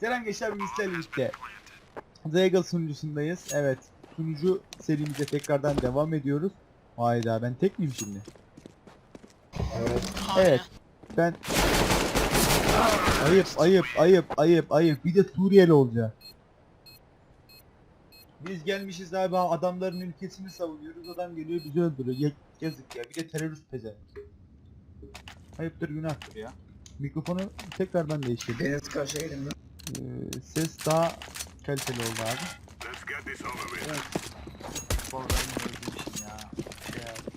Selam gençler sizlerle birlikte Zegal sunucusundayız. Evet sunucu serimize tekrardan devam ediyoruz. Hayda ben tek miyim şimdi? Evet. Evet ben Ayıp ayıp ayıp ayıp ayıp bir de Suriyeli olacak. Biz gelmişiz abi adamların ülkesini savunuyoruz adam geliyor bizi öldürüyor Ye- yazık ya bir de terörist pezevenk. Ayıptır günahtır ya. Mikrofonu tekrardan değiştirdim. Deniz mi? Ee, ses daha kaliteli oldu abi. Evet. Vallahi ben özlemişim ya. Şey abi.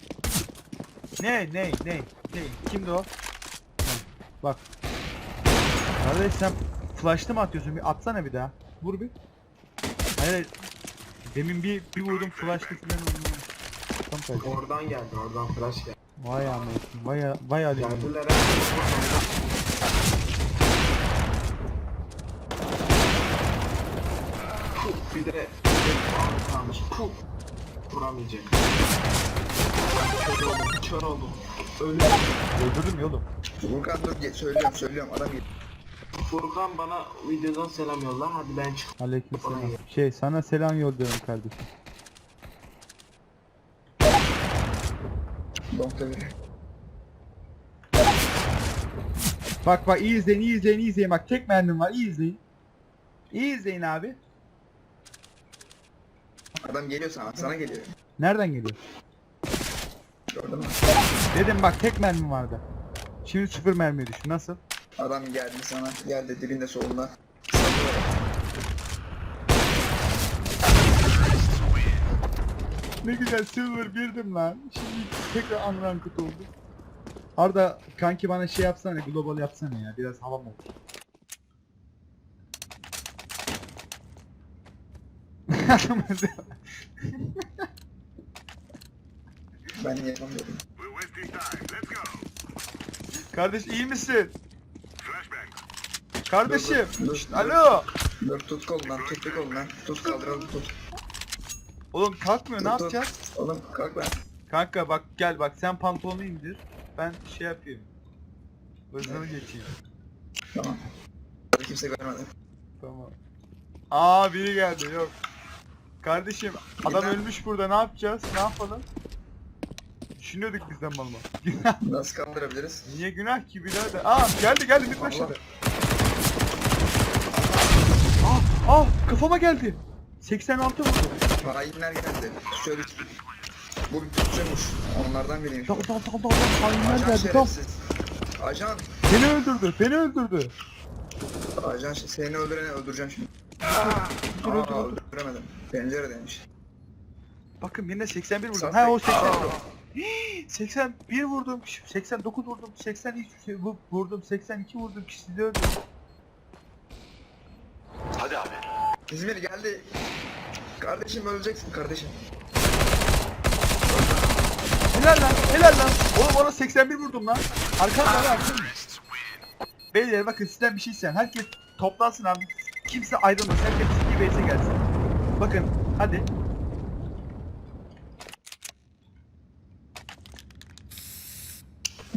Ne ne ne ne kimdi o? Bak. Kardeş sen flash'lı mı atıyorsun? Bir atsana bir daha. Vur bir. Hayır. Demin bir bir vurdum flash'lı falan vurdum. Tam tersi. Oradan geldi, oradan flash geldi. Vay Ahmet. Vay vay Ali. Geldiler ha. Puh, Bir de kalmış. Puh. Vuramayacak. Kör oldum, kör oldum. Öyle. Öldürdüm ya oğlum. Furkan dur ge- söylüyorum söylüyorum adam gel. Furkan bana videodan selam yolla. Hadi ben çık. Aleykümselam. Şey sana selam yolluyorum kardeşim. Nokta bir. Bak bak iyi izleyin iyi izleyin iyi izleyin bak tek mermim var iyi izleyin. İyi izleyin abi. Adam geliyor sana sana geliyor. Nereden geliyor? Gördün mü? Dedim bak tek mermim vardı. Şimdi sıfır mermiye düştü nasıl? Adam geldi sana geldi dibinde solunda. Ne güzel silver birdim lan. Şimdi tekrar unranked oldu. Arda kanki bana şey yapsana global yapsana ya biraz havam oldu. Ben yapamıyorum. We're wasting time. Let's go. Kardeş iyi misin? Kardeşim. Dur, dur, Şşt, dur. alo. Dur tut kolundan tut bir kolundan. Tut kaldıralım tut. Oğlum kalkmıyor ne Tut, tut. yapacağız? Oğlum kalk lan. Kanka bak gel bak sen pantolonu indir. Ben şey yapayım. Hızını geçeyim. Tamam. Kimse görmedi. Tamam. Aa biri geldi yok. Kardeşim adam ölmüş burada ne yapacağız? Ne yapalım? Düşünüyorduk bizden mal mal. Nasıl kaldırabiliriz? Niye günah ki birader? Aa geldi geldi bir başladı. Ah ah kafama geldi. 86 vurdu. Hainler geldi. Şöyle bu bir tutuşmuş. Onlardan biriymiş. Tamam tamam tamam tamam. Hainler geldi şerefsiz. Ajan. Beni öldürdü beni öldürdü. Ajan şey- seni öldüreni öldüreceğim şimdi. Dur, dur, Aa dur. öldüremedim. Penceredeymiş. Bakın birine 81 vurdum. Suspect. Ha o 80 vurdum. 81 vurdum. 89 vurdum. 83 şey vu- vurdum. 82 vurdum. Sizi öldürdüm. Hadi abi. İzmir geldi. Kardeşim öleceksin kardeşim. Helal lan, helal lan. Oğlum ona 81 vurdum lan. Arkamda lan arkamda. Beyler bakın sizden bir şey isteyen. Herkes toplansın abi. Kimse ayrılmasın. Herkes ciddi base'e gelsin. Bakın hadi.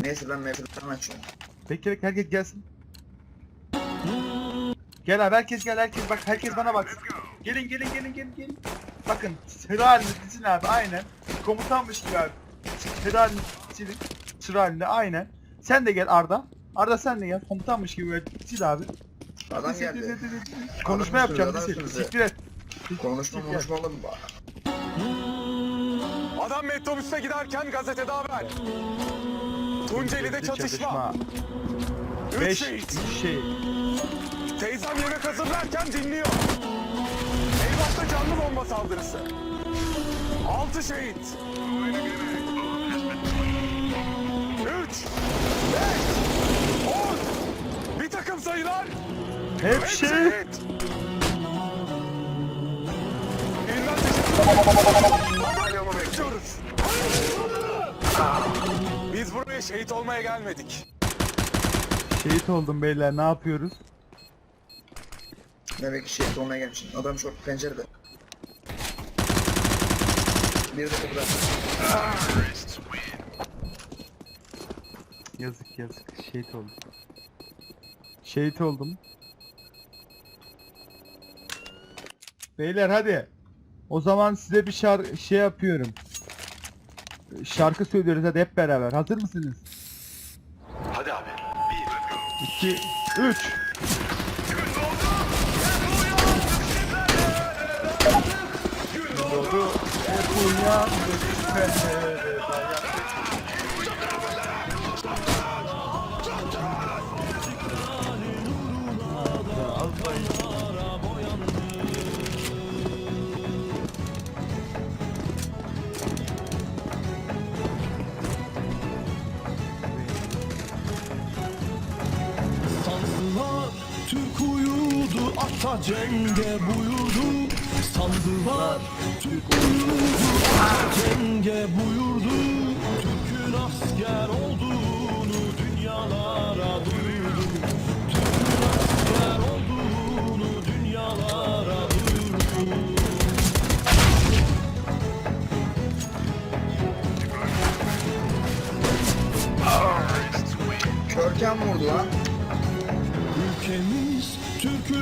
Neyse ben mevzudan açıyorum. Bekle bekle herkes gelsin. Gel abi herkes gel herkes bak herkes bana baksın. Gelin gelin gelin gelin gelin. Bakın sıra halinde dizin abi aynen. Komutanmış gibi abi. Sıra halinde dizin. Sıra halinde aynen. Sen de gel Arda. Arda sen de gel. Komutanmış gibi böyle dizil abi. Adam geldi. Konuşma yapacağım sürüyor. Siktir et. Konuşma Siktir. konuşma oğlum. Adam metrobüste giderken gazetede haber. Tunceli'de çatışma. Üç 5 şehit. şey. Teyzem yemek hazırlarken dinliyor. Eyvah'ta canlı bomba saldırısı. Altı şehit. Üç. Beş. On. Bir takım sayılar. Hep Hep şey. şehit. Biz buraya şehit olmaya gelmedik. Şehit oldum beyler ne yapıyoruz? Demek ki şey olmaya gelmişim. Adam şu pencerede. Bir de burada. Yazık yazık şehit oldum. Şehit oldum. Beyler hadi. O zaman size bir şarkı şey yapıyorum. Şarkı söylüyoruz hadi hep beraber. Hazır mısınız? Hadi abi. Bir. 2 3 Doğdu hep uyandık ata cenge buyurdu Sandılar Türk uyudu ata cenge buyurdu Türk'ün asker olduğunu dünyalara duyurdu. Türk'ün asker olduğunu dünyalara duyurdu. Körken vurdu lan. Ülkemiz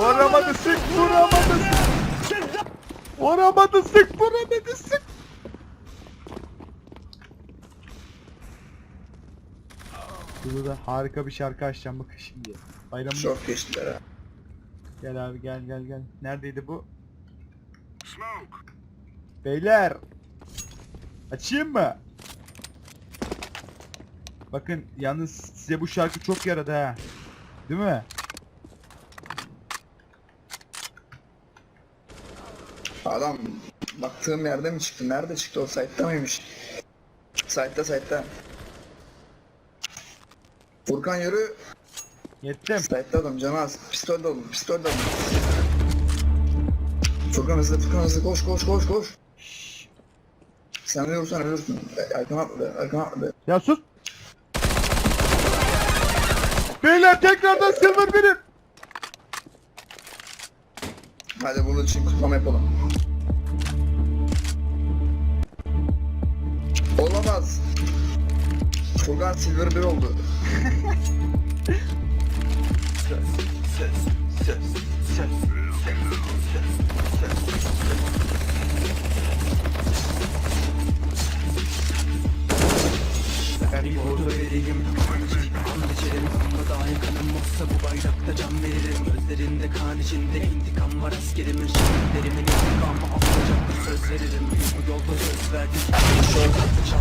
Vuramadı sık vuramadı sık. Vuramadı sık vuramadı sık. Burada da harika bir şarkı açacağım bakın şimdi. Bayramımız. Çok geçtiler ha. Gel abi gel gel gel. Neredeydi bu? Smoke. Beyler. Açayım mı? Bakın yalnız size bu şarkı çok yaradı ha. Değil mi? Adam baktığım yerde mi çıktı? Nerede çıktı o? Site'da mıymış? Site'da site'da. Furkan yürü. Yettim. Site'da adam canı az. Pistol de olun. Pistol de olun. Furkan hızlı. Furkan hızlı. Koş koş koş koş. Sen vursan ölürsün. Erkan atladı. Erkan atladı. Ya sus. Beyler tekrardan silver benim. Hadi bunun için kutlama yapalım. Olamaz. Furkan Silver 1 oldu. Bir ordu vereyim Kan içerim ama dahi kanım olsa bu bayrakta can veririm. Gözlerinde kan içinde intikam var. Askerimin Şehitlerimin intikamı alacak bir söz veririm. Bu yolda söz verdik.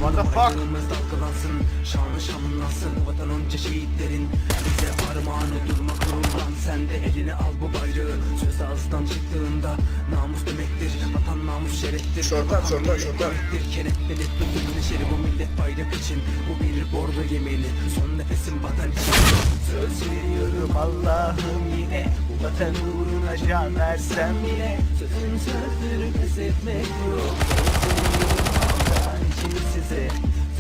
What the fuck. Dalgalansın. Şanı şanlansın. Vatan onca şehitlerin Bize armağanı durma gururlan Sen de eline al bu bayrağı. Söz ağızdan çıktığında Namus demektir. Vatan namus şereftir. Millet şortlar. demektir. Kenetlenip bütün neşeri bu millet bayrak için. Bu bir bordo yemini Son nefesim vatan için Söz veriyorum Allah'ım yine. Bu vatan uğruna can versem bile. Sözün sözdür pes etmek yok. Vatan için size.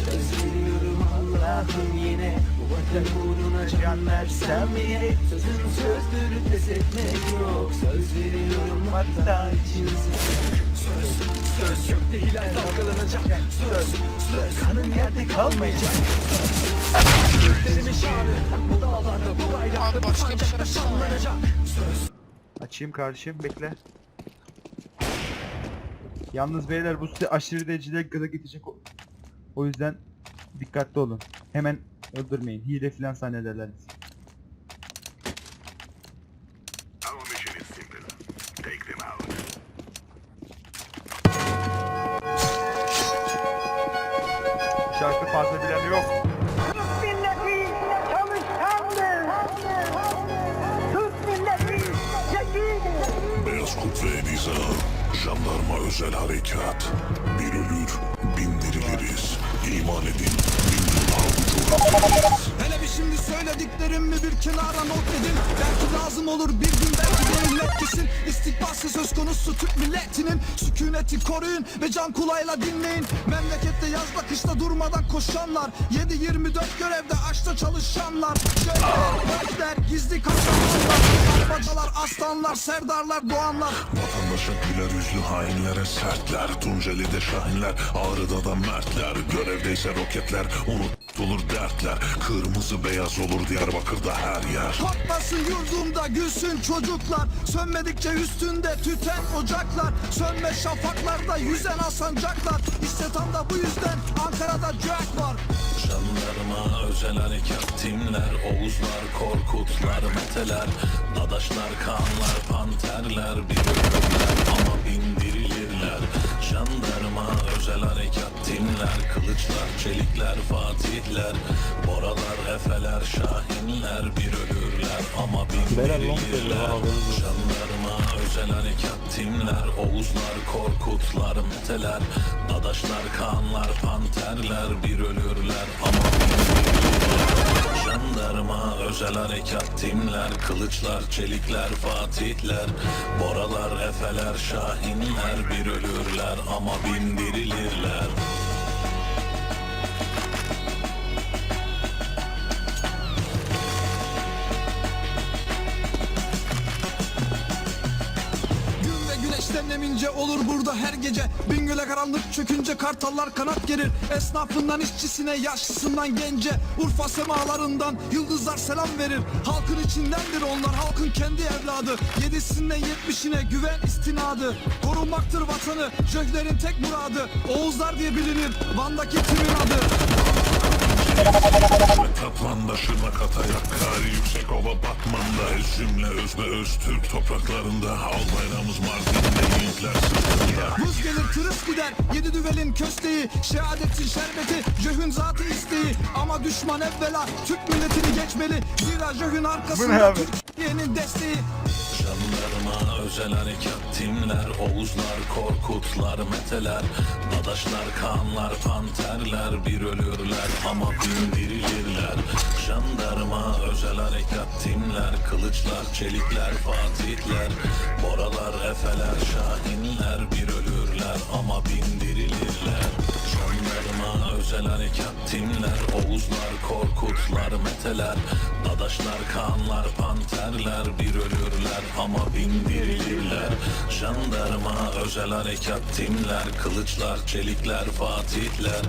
Söz veriyorum Allah'ım yine. Bu vatan uğruna can versem bile. Sözün sözdür pes etmek yok. Söz veriyorum vatan için size. Söz, söz. Gökte hilal dalgalanacak. Söz, söz. Kanın yerde kalmayacak. Göklerimin Açayım kardeşim bekle. Yalnız beyler bu size aşırı derecede gaza getirecek o, o yüzden dikkatli olun. Hemen öldürmeyin. Hile filan zannederler bizi. Ve can kulağıyla dinleyin. Memlekette yazda kışta durmadan koşanlar. 7-24 görevde açta çalışanlar. Şöyleler, böyleler, gizli kahramanlar Bacalar, aslanlar, serdarlar, doğanlar. Vatandaşa güler yüzlü hainlere sertler. Tunceli'de şahinler, Ağrı'da da mertler. Görevdeyse roketler, unutulur dertler. Kırmızı beyaz olur Diyarbakır'da her yer. Korkmasın yurdumda gülsün çocuklar. Sönmedikçe üstünde tüten ocaklar. Sönme şafaklarda yüzen asancaklar İşte tam da bu yüzden Ankara'da Jack var Jandarma, özel harekat timler, Oğuzlar, Korkutlar, Meteler, Dadaşlar, Kaanlar, Panterler, bir ölürler ama bindirilirler. Jandarma, özel harekat timler, Kılıçlar, Çelikler, Fatihler, Boralar, Efeler, Şahinler, bir ölürler ama bindirilirler. Jandarma, özel harekat timler, Oğuzlar, Korkutlar, Meteler, Dadaşlar, Kaanlar, Panterler, bir ölürler ama. Jandarma, özel harekat timler, Kılıçlar, Çelikler, Fatihler, Boralar, Efeler, Şahinler, bir ölürler ama bindirilirler. Emince olur burada her gece. Bingöl'e karanlık çökünce kartallar kanat gerir Esnafından işçisine yaşlısından gence. Urfa semalarından yıldızlar selam verir. Halkın içindendir onlar halkın kendi evladı. Yedisinden yetmişine güven istinadı. Korunmaktır vatanı jöhlerin tek muradı. Oğuzlar diye bilinir Van'daki timin adı Tatvan'da Şırnak Atayak Kari Yüksek Ova Batman'da Ez cümle öz Türk topraklarında Al bayrağımız Mardin'de Yiğitler sırtında. Buz gelir tırıs gider. Yedi düvelin kösteği Şehadetin şerbeti Jöhün zatı isteği. Ama düşman evvela Türk milletini geçmeli. Zira ne arkasında? Türkiye'nin desteği özel harekat timler, Oğuzlar, Korkutlar, Meteler, Dadaşlar, Kaanlar, Panterler, bir ölürler ama bindirilirler. Jandarma, özel harekat timler, Kılıçlar, Çelikler, Fatihler, Boralar, Efeler, Şahinler, bir ölürler ama bindirilirler. Jandarma, özel harekat timler, Oğuzlar, Korkutlar, Meteler, Dadaşlar, Kaanlar, Panterler, bir ölürler ama bindirilirler. Jandarma, özel harekat timler, Kılıçlar, Çelikler, Fatihler,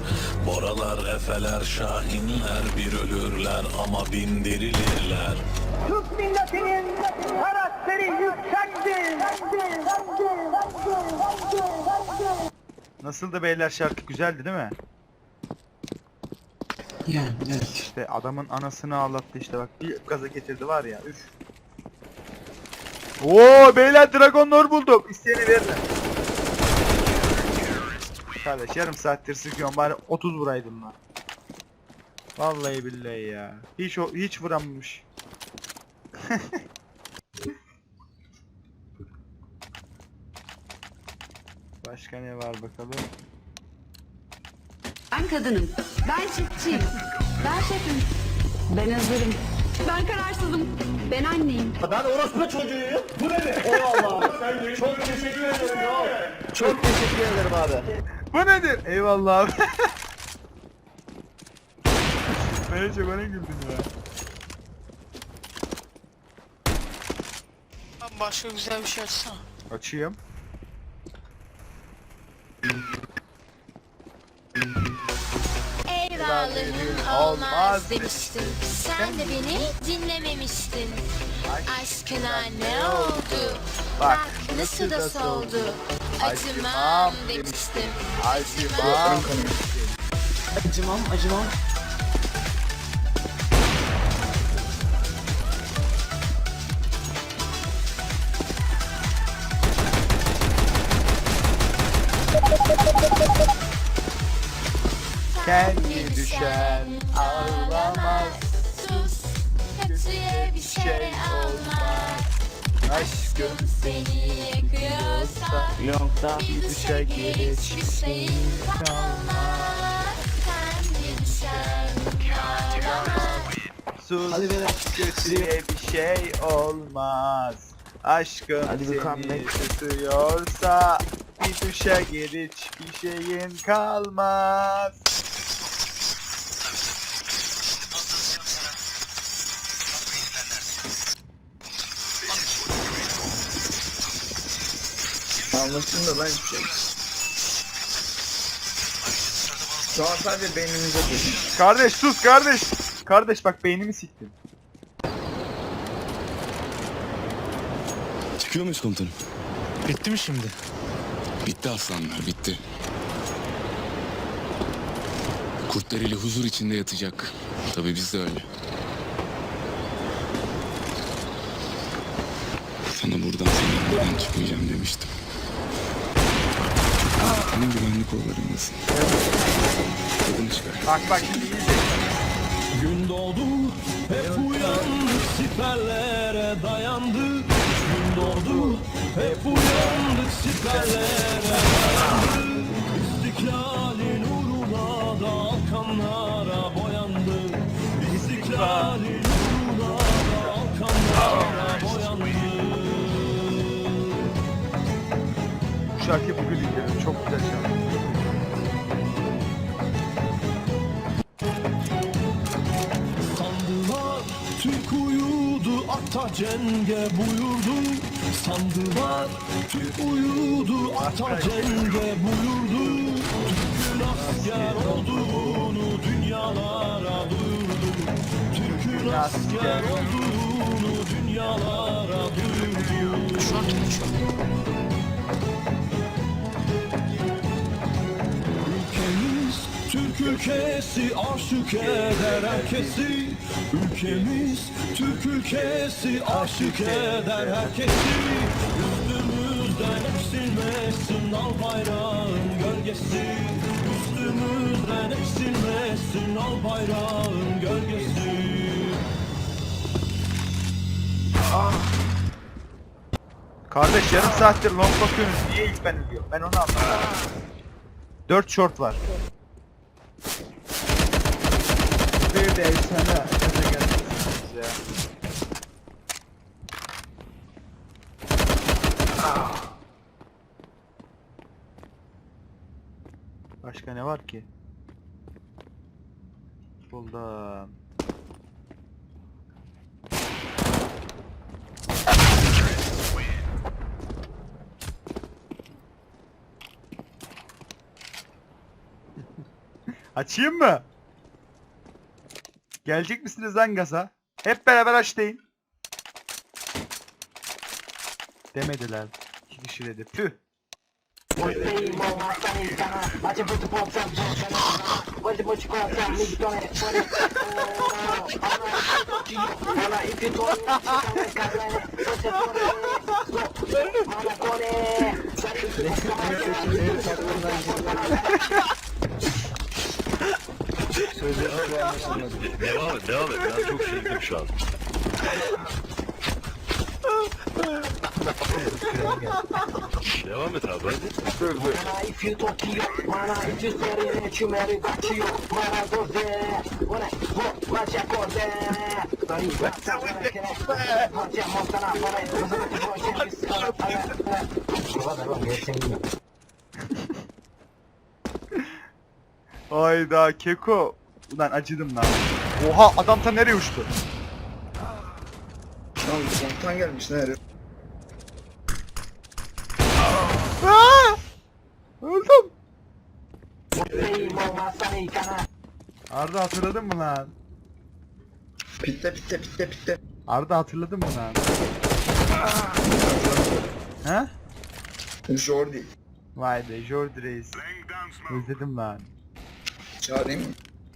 Boralar, Efeler, Şahinler, bir ölürler ama bindirilirler. Türk milletinin karakteri yüksektir. Nasıldı beyler şarkı güzeldi değil mi? Yani evet. İşte adamın anasını ağlattı işte bak bir gaza getirdi var ya üf. Oo beyler Dragon Lore buldum. İsteyeni veririm. Kardeş yarım saattir sıkıyorum bari 30 vuraydım lan. Vallahi billahi ya. Hiç o hiç vuramamış. Başka ne var bakalım? Ben kadınım. Ben çiftçiyim. Ben şefim. Ben hazırım. Ben kararsızım. Ben anneyim. Ben orospu çocuğuyum. Bu ne be? Eyvallah. Çok teşekkür ederim ya. Çok teşekkür ederim abi. Bu nedir? Eyvallah abi. ben çok ona güldüm ya. Başka güzel bir şey açsana. Açayım. Eyvallahın olmaz demiştim. Sen de beni dinlememiştin. Aşkına ne oldu? Bak nasıl da soldu. Acımam demiştim. Acımam. Acımam acımam. Kendi düşen ağlamaz. Sus, kötüye bir şey olmaz. Aşkım seni yakıyorsa Yoksa Bir duşa gir hiçbir şeyin kalmaz Sen bir düşen kalmaz Sus Hadi kötüye bir şey olmaz. Aşkım Hadi bir seni comeback. tutuyorsa bir duşa gir hiçbir şeyin kalmaz. Anlaşıldı da ben hiçbir şey. Şu an sadece beynimize koydum. Kardeş sus kardeş. Kardeş bak beynimi siktin. Çıkıyor muyuz komutanım? Bitti mi şimdi? Bitti aslanlar bitti. Kurtlar ile huzur içinde yatacak. Tabii biz de öyle. Sana buradan seni çıkmayacağım demiştim. Senin güvenlik kollarındasın. Tadını çıkar. Bak bak şimdi iyi izle. Gün doğdu, hep uyandı, siperlere dayandı. Gün doğdu, hep uyandık, siperlere dayandı. Şarkıyı bugün dinledim. Çok güzel şarkı. Sandılar Türk uyudu ata cenge buyurdu Sandılar Türk uyudu ata cenge buyurdu Türk'ün asker olduğunu dünyalara duyurdu Türk'ün asker olduğunu dünyalara duyurdu Ülkemiz ülkesi aşık eder herkesi Ülkemiz Türk ülkesi aşık eder herkesi Üstümüzden eksilmesin al bayrağın gölgesi Üstümüzden eksilmesin al bayrağın gölgesi Kardeş yarım saattir long bakıyorsunuz. Niye ilk ben ölüyorum? Ben onu anlamadım. 4 short var. Bir de sana gaza gelsiniz ya. Başka ne var ki? Buldum. Açayım mı? Gelecek misiniz lan gaza? Hep beraber aç deyin. Demediler. İki kişi dedi. Tüh. Devam et devam et. Ben çok sevdim şu an. devam et abi hadi. Hayda Keko. Ulan acıdım lan. Oha adam ta nereye uçtu? Tamam komutan gelmiş ne herif. Aa! Öldüm. Arda hatırladın mı lan? Pitte pitte pitte pitte. Arda hatırladın mı lan? He? Jordi. Vay be Jordi Reis. Özledim lan. Çağırayım mı?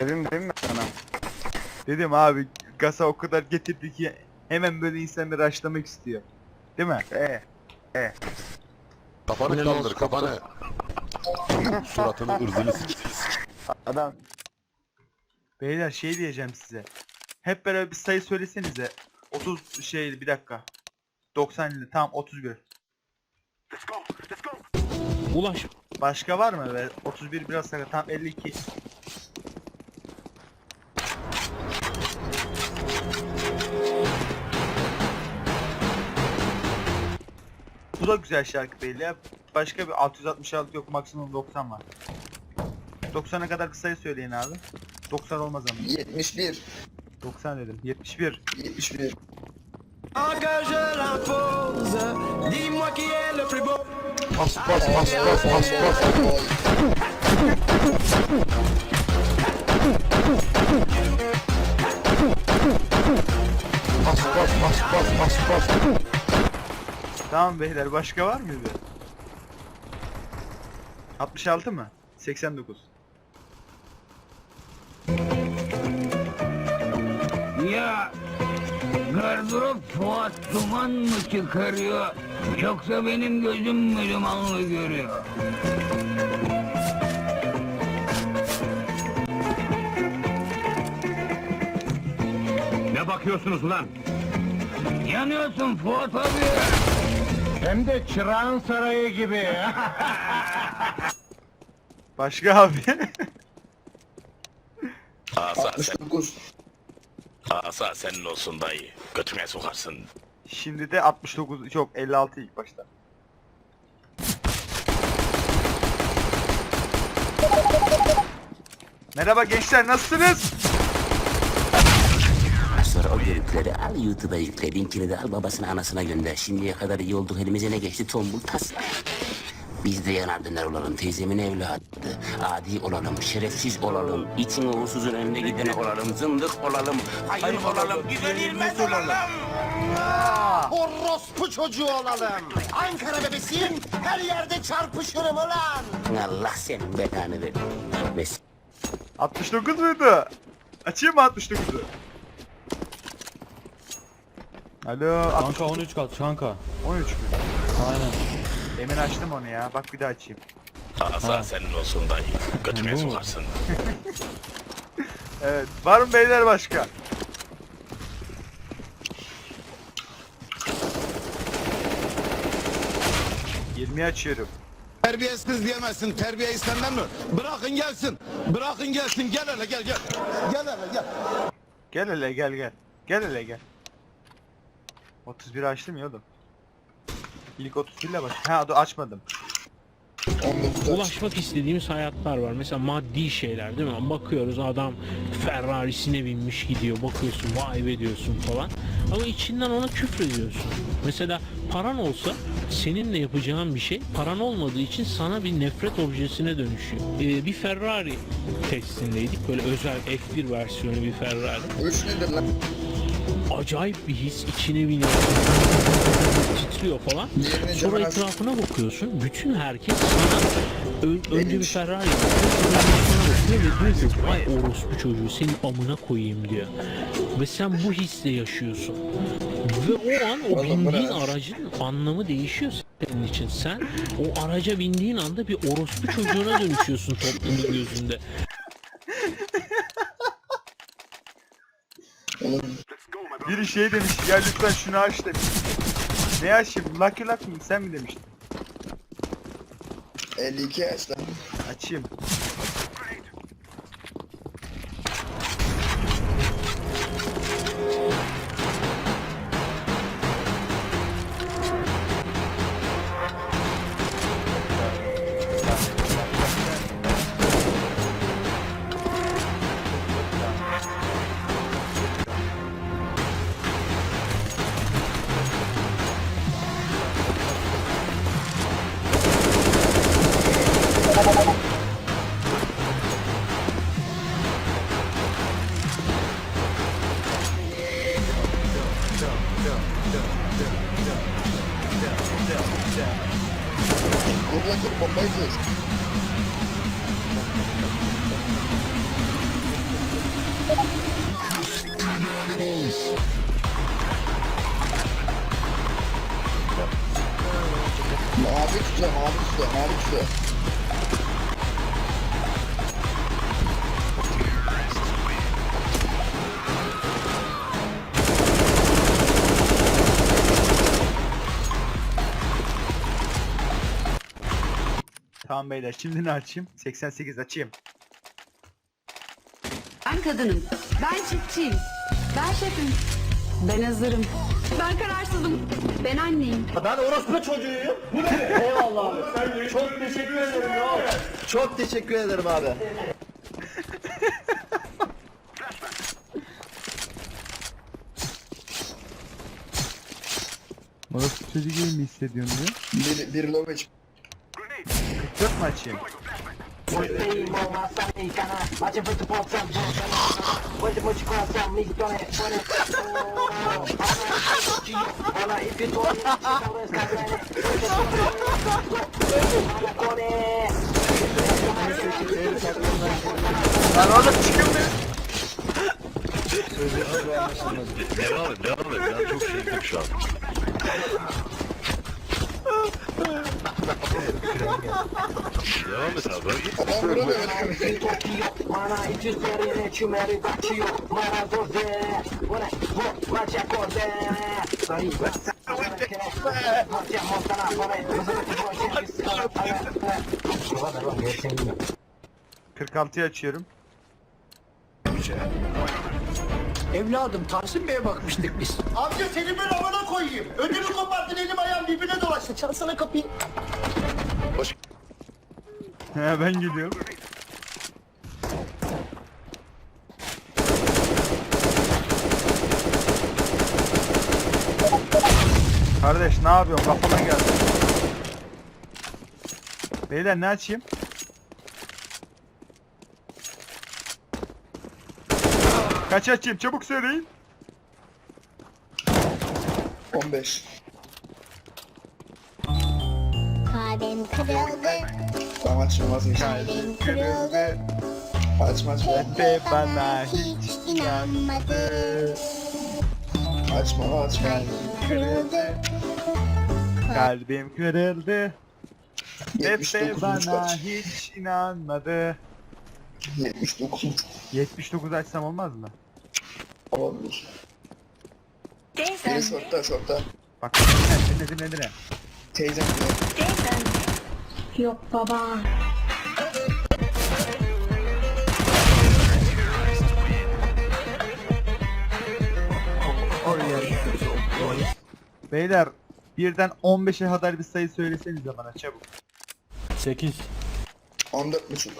Dedim değil mi sana? dedim abi gasa o kadar getirdi ki hemen böyle insanları açlamak istiyor. Değil mi? E. E. Kafanı kaldır kafanı. Suratını ırzını Adam Beyler şey diyeceğim size. Hep beraber bir sayı söylesenize. 30 şey bir dakika. 90 ile tam 31. Ulaş. Başka var mı? Ve 31 biraz sakat. Tam 52. Bu da güzel şarkı belli ya. Başka bir 666 yok maksimum 90 var. 90'a kadar kısayı söyleyin abi. 90 olmaz ama. 71. 90 dedim. 71. 71. Bas bas bas bas bas bas. Bas bas bas bas bas bas. Tamam beyler başka var mıydı? 66 mı? 89. Ya gardırop Fuat duman mı çıkarıyor yoksa benim gözüm mü dumanlı görüyor? Ne bakıyorsunuz lan? Yanıyorsun Fuat abi. Hem de çırağın sarayı gibi. Başka abi. Asa sen, 69. asa senin olsun dayı. Götüne sokarsın. Şimdi de 69 yok 56 ilk başta. Merhaba gençler nasılsınız? Görüntüleri al YouTube'a yükle. Linkini de al babasına anasına gönder. Şimdiye kadar iyi olduk elimize ne geçti tombul tas. Biz de yanardınlar olalım teyzemin evladı. Adi olalım, şerefsiz olalım. İtin uğursuzun önünde gidene olalım. Zındık olalım, hayır olalım, güvenilmez olalım. Orospu çocuğu olalım. Ankara bebesiyim. Her yerde çarpışırım ulan. Allah senin belanı ver. Mes 69 muydu? Açayım mı 69'u? Alo. Kanka 13 kat kanka. 13 mü? Aynen. Demin açtım onu ya. Bak bir daha açayım. Asa senin olsun dayı. Götüne sokarsın. Evet. Var mı beyler başka? Yirmi açıyorum. Terbiyesiz diyemezsin. Terbiye istenmem mi? Bırakın gelsin. Bırakın gelsin. Gel hele gel gel. Gel hele gel. Gel hele gel gel. Gel hele gel. 31 açtım ya oğlum. İlk 31 ile baş. Ha dur açmadım. 19. Ulaşmak istediğimiz hayatlar var. Mesela maddi şeyler değil mi? Bakıyoruz adam Ferrari'sine binmiş gidiyor. Bakıyorsun vay be diyorsun falan. Ama içinden ona küfrediyorsun. Mesela paran olsa seninle yapacağın bir şey paran olmadığı için sana bir nefret objesine dönüşüyor. Ee, bir Ferrari testindeydik. Böyle özel F1 versiyonu bir Ferrari. 3 nedir lan? Acayip bir his içine biniyor. Titriyor falan. Sonra etrafına bakıyorsun. Bütün herkes sana ö- önce bir Ferrari bakıyor. Sonra bakıyor ve diyor ki vay orospu çocuğu senin amına koyayım diyor. Ve sen bu hisle yaşıyorsun. Ve o an o bindiğin aracın anlamı değişiyor senin için. Sen o araca bindiğin anda bir orospu çocuğuna dönüşüyorsun toplumun gözünde. Oğlum Biri şey demiş ya lütfen şunu aç demiş. Ne açayım? Lucky Luck mı? Sen mi demiştin? 52 yaş lan. Açayım. Mavi tutuyor, mavi tutuyor, mavi tutuyor. Tamam beyler şimdi ne açayım? 88 açayım. Ben kadınım. Ben çiftçiyim. Ben şefim. Ben hazırım. Ben kararsızım. Ben anneyim. Ben orospu çocuğuyum. Bu ne? Eyvallah abi. Çok teşekkür ederim ya. Çok teşekkür ederim abi. Orası çocuğu gibi mi hissediyorsun diyor. Bir, bir low HP. 44 mu açayım? Lan oğlum çıkın be. Devam et devam et. Ben çok şeydim şu an. devam et abi. Adam vuramıyor beni. Cık, 46'yı açıyorum. Evladım Tahsin Bey'e bakmıştık biz. Amca seni ben amına koyayım. Ödümü koparttın elim ayağım birbirine dolaştı. Çalsana kapıyı. He ben gidiyorum. Kardeş ne yapıyorsun? Kafama geldi. Beyler ne açayım? Kaç açayım? Çabuk söyleyin. 15. Kalbim kırıldı, Tamam açma vazgeçtim. kalbim kırıldı. Açma açma. Ve bana hiç inanmadı. Açma açma. Kırıldı. Kalbim kırıldı. Pepe 79 bana kaç? hiç inanmadı. 79 79 açsam olmaz mı? olabilir. Biri şortta şortta. Bak dinle dinle dinle dinle. Teyzem diyor. Yok baba. Beyler birden 15'e kadar bir sayı söylesenize bana çabuk. 8. 14 buçuk.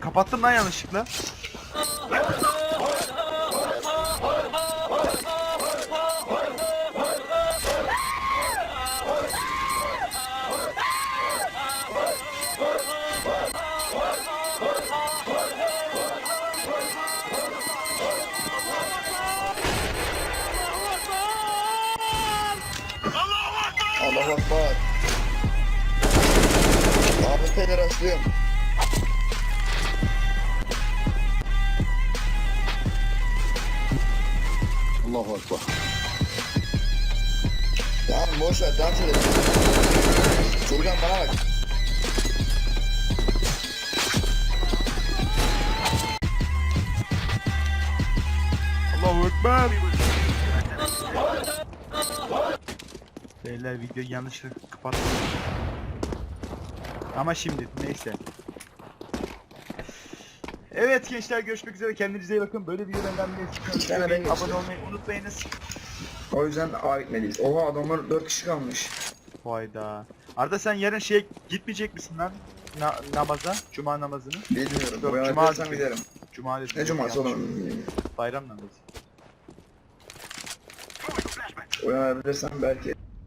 Kapattım lan yanlışlıkla. Açlıyorum. Allahu Ekber. Tamam boş ver dans edelim. Furkan bana bak. Allahu Ekber. Beyler videoyu yanlışlıkla kapattım. Ama şimdi neyse. Evet gençler görüşmek üzere kendinize iyi bakın. Böyle bir İki tane ben abone geçtim. olmayı unutmayınız. O yüzden A gitmeliyiz. Oha adamlar 4 kişi kalmış. Hayda. Arda sen yarın şey gitmeyecek misin lan? Na- namaza, cuma namazını. Bilmiyorum. Yok, cuma dedim. giderim. Cuma dedim. Ne cuması oğlum? Bayram namazı. Uyanabilirsem belki.